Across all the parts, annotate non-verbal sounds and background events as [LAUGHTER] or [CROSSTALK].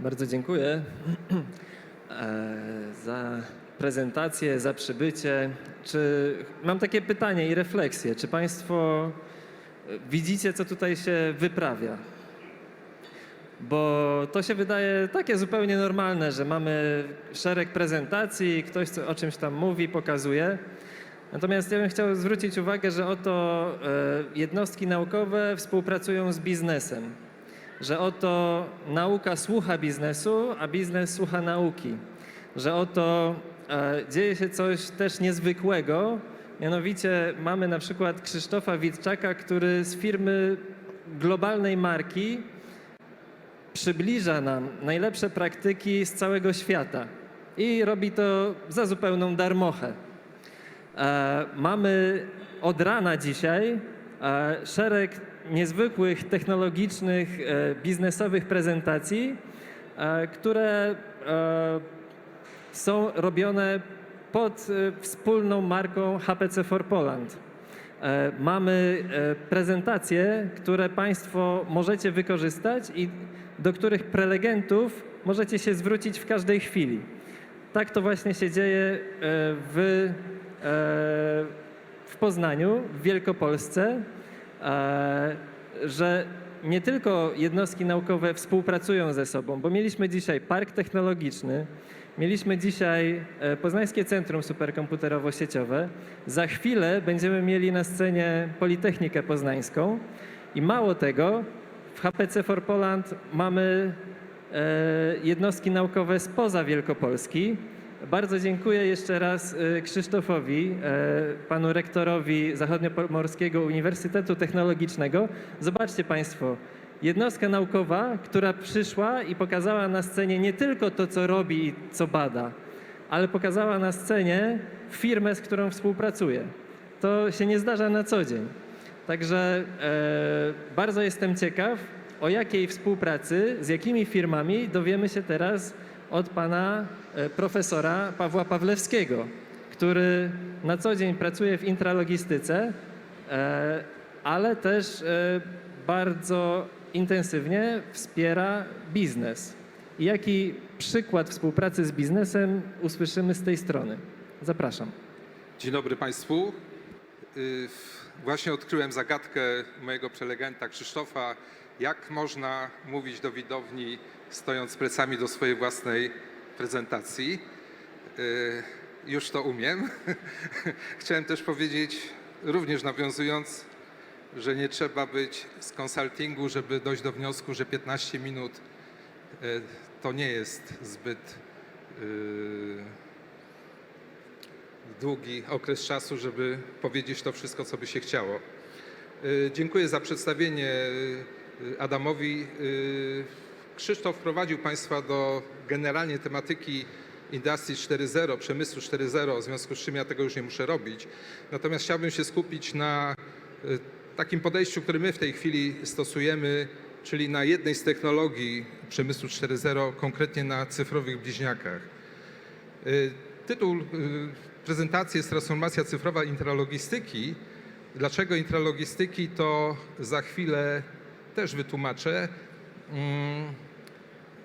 Bardzo dziękuję e, za prezentację, za przybycie. Czy mam takie pytanie i refleksję? Czy Państwo widzicie, co tutaj się wyprawia? Bo to się wydaje takie zupełnie normalne, że mamy szereg prezentacji, ktoś o czymś tam mówi, pokazuje. Natomiast ja bym chciał zwrócić uwagę, że oto e, jednostki naukowe współpracują z biznesem że oto nauka słucha biznesu, a biznes słucha nauki. Że oto e, dzieje się coś też niezwykłego, mianowicie mamy na przykład Krzysztofa Witczaka, który z firmy globalnej marki przybliża nam najlepsze praktyki z całego świata i robi to za zupełną darmochę. E, mamy od rana dzisiaj e, szereg niezwykłych technologicznych, e, biznesowych prezentacji, e, które e, są robione pod wspólną marką HPC for Poland. Mamy prezentacje, które Państwo możecie wykorzystać i do których prelegentów możecie się zwrócić w każdej chwili. Tak to właśnie się dzieje w, w Poznaniu, w Wielkopolsce, że nie tylko jednostki naukowe współpracują ze sobą, bo mieliśmy dzisiaj park technologiczny, mieliśmy dzisiaj e, Poznańskie Centrum Superkomputerowo-Sieciowe, za chwilę będziemy mieli na scenie Politechnikę Poznańską i mało tego, w HPC for Poland mamy e, jednostki naukowe spoza Wielkopolski. Bardzo dziękuję jeszcze raz e, Krzysztofowi, e, panu rektorowi Zachodniopomorskiego Uniwersytetu Technologicznego. Zobaczcie Państwo, jednostka naukowa, która przyszła i pokazała na scenie nie tylko to, co robi i co bada, ale pokazała na scenie firmę, z którą współpracuje. To się nie zdarza na co dzień. Także e, bardzo jestem ciekaw, o jakiej współpracy, z jakimi firmami dowiemy się teraz od pana e, profesora Pawła Pawlewskiego, który na co dzień pracuje w intralogistyce, e, ale też e, bardzo intensywnie wspiera biznes. Jaki przykład współpracy z biznesem usłyszymy z tej strony? Zapraszam. Dzień dobry Państwu. Y, Właśnie odkryłem zagadkę mojego prelegenta Krzysztofa, jak można mówić do widowni stojąc plecami do swojej własnej prezentacji. Y, Już to umiem. [LAUGHS] Chciałem też powiedzieć, również nawiązując, że nie trzeba być z konsultingu, żeby dojść do wniosku, że 15 minut y, to nie jest zbyt y, długi okres czasu, żeby powiedzieć to wszystko, co by się chciało. Dziękuję za przedstawienie Adamowi. Krzysztof wprowadził Państwa do generalnie tematyki Industrii 4.0, przemysłu 4.0, w związku z czym ja tego już nie muszę robić. Natomiast chciałbym się skupić na y, takim podejściu, które my w tej chwili stosujemy, czyli na jednej z technologii przemysłu 4.0, konkretnie na cyfrowych bliźniakach. Y, Tytuł y, prezentacji jest Transformacja cyfrowa intralogistyki. Dlaczego intralogistyki, to za chwilę też wytłumaczę.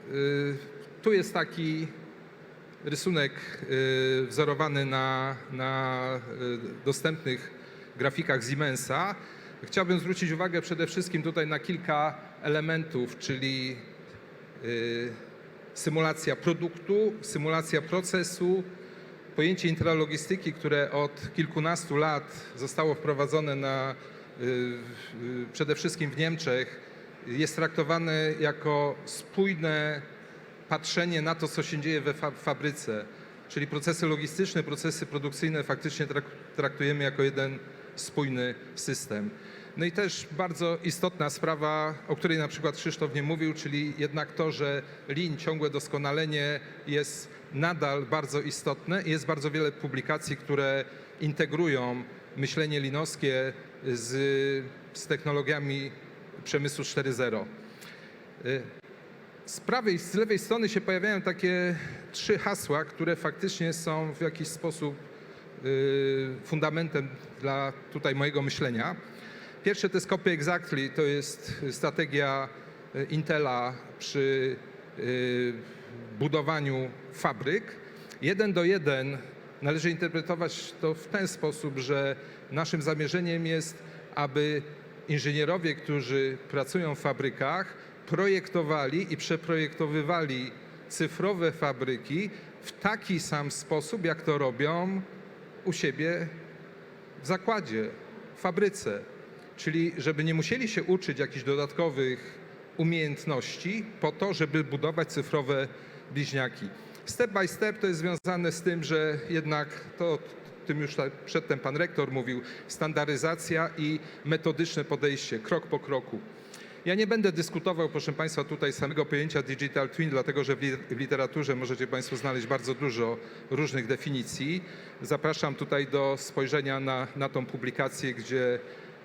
Y, Tu jest taki rysunek y, wzorowany na, na y, dostępnych grafikach Siemensa. Chciałbym zwrócić uwagę przede wszystkim tutaj na kilka elementów, czyli symulacja produktu, symulacja procesu, pojęcie intralogistyki, które od kilkunastu lat zostało wprowadzone na, przede wszystkim w Niemczech, jest traktowane jako spójne patrzenie na to, co się dzieje we fa- fabryce. Czyli procesy logistyczne, procesy produkcyjne faktycznie trak- traktujemy jako jeden spójny system. No i też bardzo istotna sprawa, o której na przykład Krzysztof nie mówił, czyli jednak to, że lin, ciągłe doskonalenie jest nadal bardzo istotne i jest bardzo wiele publikacji, które integrują myślenie linowskie z, z technologiami przemysłu 4.0. Y, z prawej, z lewej strony się pojawiają takie trzy hasła, które faktycznie są w jakiś sposób y, fundamentem dla tutaj mojego myślenia. Pierwsze to jest copy exactly, to jest strategia y, Intela przy budowaniu fabryk. Jeden do jeden należy interpretować to w ten sposób, że naszym zamierzeniem jest, aby inżynierowie, którzy pracują w fabrykach, projektowali i przeprojektowywali cyfrowe fabryki w taki sam sposób, jak to robią u siebie w zakładzie, w fabryce. Czyli żeby nie musieli się uczyć jakichś dodatkowych umiejętności po to, żeby budować cyfrowe bliźniaki. Step by step to jest związane z tym, że jednak to, tym już przedtem pan rektor mówił, standaryzacja i metodyczne podejście, krok po kroku. Ja nie będę dyskutował, proszę Państwa, tutaj samego pojęcia digital twin, dlatego że w literaturze możecie Państwo znaleźć bardzo dużo różnych definicji. Zapraszam tutaj do spojrzenia na, na tą publikację, gdzie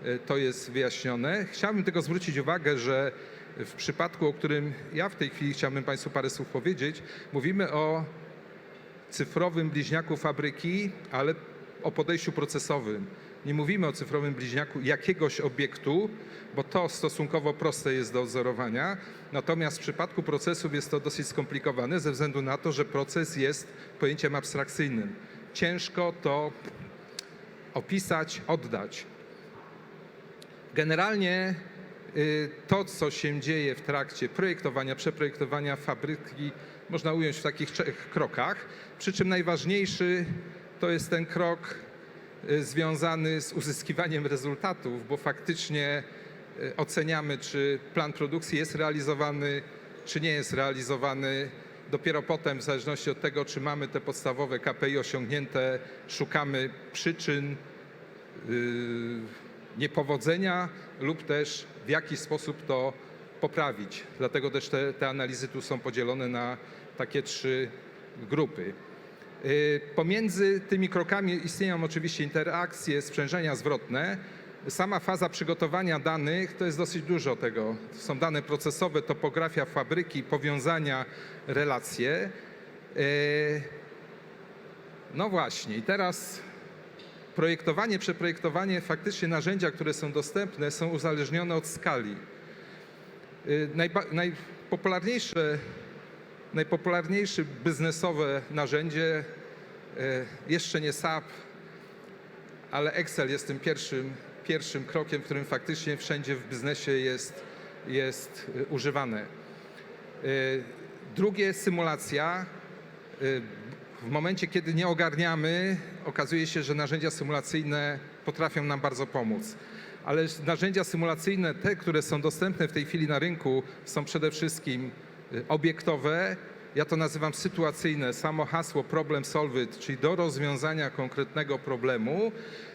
e, to jest wyjaśnione. Chciałbym tylko zwrócić uwagę, że w przypadku, o którym ja w tej chwili chciałbym Państwu parę słów powiedzieć, mówimy o cyfrowym bliźniaku fabryki, ale o podejściu procesowym. Nie mówimy o cyfrowym bliźniaku jakiegoś obiektu, bo to stosunkowo proste jest do odzorowania. Natomiast w przypadku procesów jest to dosyć skomplikowane ze względu na to, że proces jest pojęciem abstrakcyjnym. Ciężko to opisać, oddać. Generalnie y, to, co się dzieje w trakcie projektowania, przeprojektowania fabryki, można ująć w takich trzech krokach. Przy czym najważniejszy to jest ten krok y, związany z uzyskiwaniem rezultatów, bo faktycznie y, oceniamy, czy plan produkcji jest realizowany, czy nie jest realizowany. Dopiero potem, w zależności od tego, czy mamy te podstawowe KPI osiągnięte, szukamy przyczyn y, niepowodzenia lub też w jaki sposób to poprawić. Dlatego też te, te analizy tu są podzielone na takie trzy grupy. Y, Pomiędzy tymi krokami istnieją oczywiście interakcje, sprzężenia zwrotne. Sama faza przygotowania danych to jest dosyć dużo tego. To są dane procesowe, topografia fabryki, powiązania, relacje. Y, No właśnie, i teraz projektowanie, przeprojektowanie, faktycznie narzędzia, które są dostępne, są uzależnione od skali. Y, najpopularniejsze, najpopularniejsze biznesowe narzędzie, y, jeszcze nie SAP, ale Excel jest tym pierwszym, pierwszym krokiem, którym faktycznie wszędzie w biznesie jest, jest y, używane. Drugie, symulacja. W momencie, kiedy nie ogarniamy, okazuje się, że narzędzia symulacyjne potrafią nam bardzo pomóc. Ale narzędzia symulacyjne, te, które są dostępne w tej chwili na rynku, są przede wszystkim y, obiektowe. Ja to nazywam sytuacyjne, samo hasło problem solved, czyli do rozwiązania konkretnego problemu.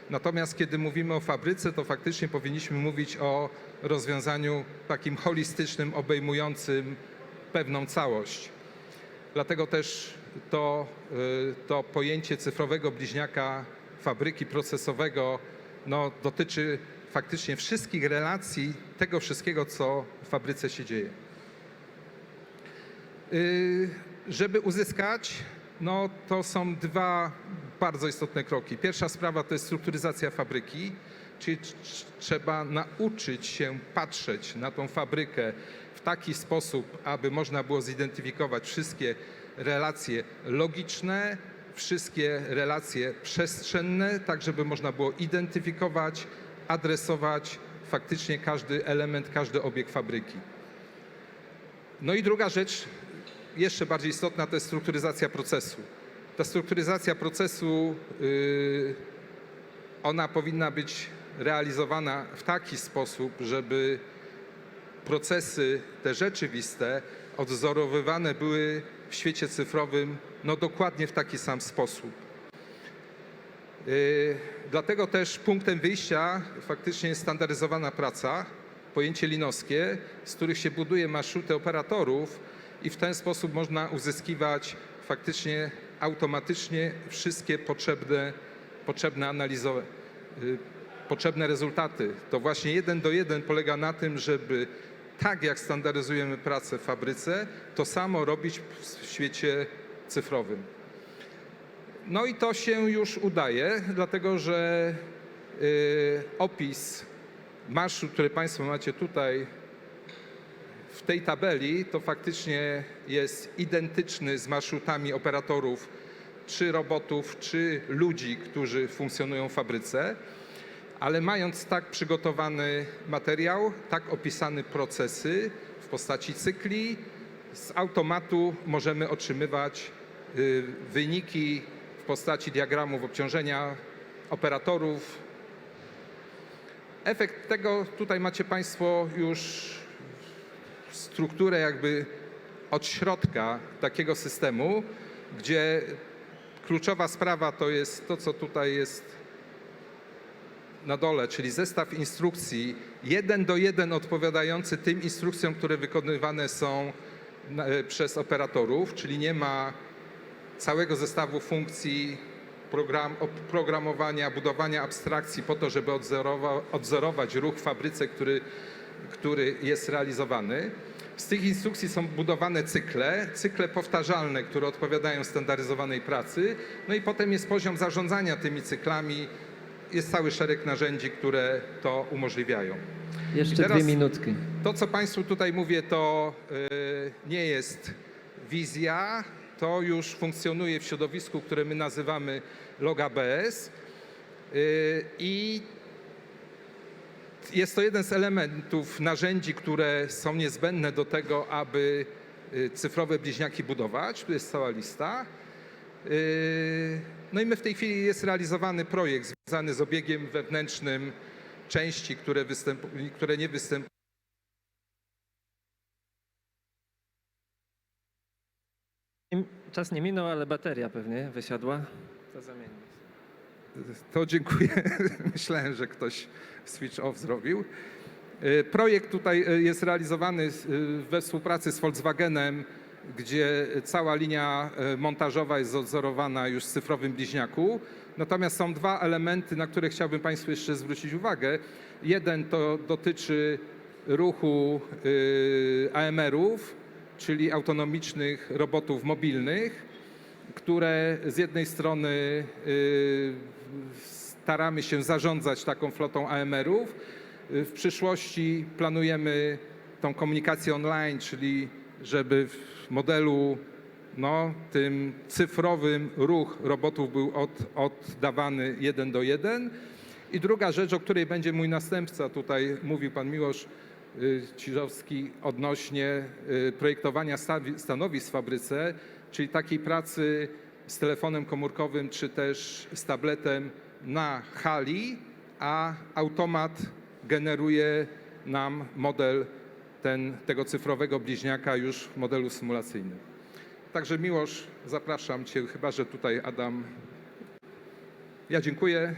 Natomiast kiedy mówimy o fabryce, to faktycznie powinniśmy mówić o rozwiązaniu takim holistycznym, obejmującym pewną całość. Dlatego też to, y, to pojęcie cyfrowego bliźniaka fabryki procesowego no, dotyczy faktycznie wszystkich relacji, tego wszystkiego, co w fabryce się dzieje. Y, Żeby uzyskać, no to są dwa bardzo istotne kroki. Pierwsza sprawa to jest strukturyzacja fabryki, czyli tr- tr- trzeba nauczyć się patrzeć na tą fabrykę w taki sposób, aby można było zidentyfikować wszystkie relacje logiczne, wszystkie relacje przestrzenne, tak żeby można było identyfikować, adresować faktycznie każdy element, każdy obiekt fabryki. No i druga rzecz, jeszcze bardziej istotna, to jest strukturyzacja procesu. Ta strukturyzacja procesu, yy, ona powinna być realizowana w taki sposób, żeby procesy te rzeczywiste odwzorowywane były w świecie cyfrowym no dokładnie w taki sam sposób. Yy, Dlatego też punktem wyjścia faktycznie jest standaryzowana praca, pojęcie linowskie, z których się buduje marszruty operatorów i w ten sposób można uzyskiwać faktycznie automatycznie wszystkie potrzebne, potrzebne analizowe, yy, potrzebne rezultaty. To właśnie jeden do jeden polega na tym, żeby tak jak standaryzujemy pracę w fabryce, to samo robić w świecie cyfrowym. No i to się już udaje, dlatego że y, opis marszu, który Państwo macie tutaj w tej tabeli to faktycznie jest identyczny z marszrutami operatorów, czy robotów, czy ludzi, którzy funkcjonują w fabryce, ale mając tak przygotowany materiał, tak opisane procesy w postaci cykli, z automatu możemy otrzymywać y, wyniki postaci diagramów obciążenia operatorów. Efekt tego tutaj macie Państwo już strukturę jakby od środka takiego systemu, gdzie kluczowa sprawa to jest to, co tutaj jest na dole, czyli zestaw instrukcji, jeden do jeden odpowiadający tym instrukcjom, które wykonywane są e, przez operatorów, czyli nie ma całego zestawu funkcji program, oprogramowania, budowania abstrakcji po to, żeby odzorowa, odzorować ruch w fabryce, który, który jest realizowany. Z tych instrukcji są budowane cykle, cykle powtarzalne, które odpowiadają standaryzowanej pracy. No i potem jest poziom zarządzania tymi cyklami. Jest cały szereg narzędzi, które to umożliwiają. Jeszcze dwie minutki. To, co Państwu tutaj mówię, to y, nie jest wizja, to już funkcjonuje w środowisku, które my nazywamy LogABS y, i jest to jeden z elementów narzędzi, które są niezbędne do tego, aby y, cyfrowe bliźniaki budować. Tu jest cała lista. Y, No i my w tej chwili jest realizowany projekt związany z obiegiem wewnętrznym części, które, występu- które nie występują. Czas nie minął, ale bateria pewnie wysiadła. To zamienię. To dziękuję. [LAUGHS] Myślałem, że ktoś switch off zrobił. Y, Projekt tutaj y, jest realizowany z- y, we współpracy z Volkswagenem, gdzie cała linia montażowa jest odzorowana już w cyfrowym bliźniaku. Natomiast są dwa elementy, na które chciałbym Państwu jeszcze zwrócić uwagę. Jeden to dotyczy ruchu AMR-ów, czyli autonomicznych robotów mobilnych które z jednej strony y, staramy się zarządzać taką flotą AMR-ów. Y, W przyszłości planujemy tą komunikację online, czyli żeby w modelu no, tym cyfrowym ruch robotów był od, oddawany jeden do jeden. I druga rzecz, o której będzie mój następca, tutaj mówił pan Miłosz Ciżowski odnośnie y, projektowania stanowisk w fabryce, czyli takiej pracy z telefonem komórkowym czy też z tabletem na hali, a automat generuje nam model ten, tego cyfrowego bliźniaka już w modelu symulacyjnym. Także Miłosz, zapraszam Cię, chyba że tutaj Adam. Ja dziękuję.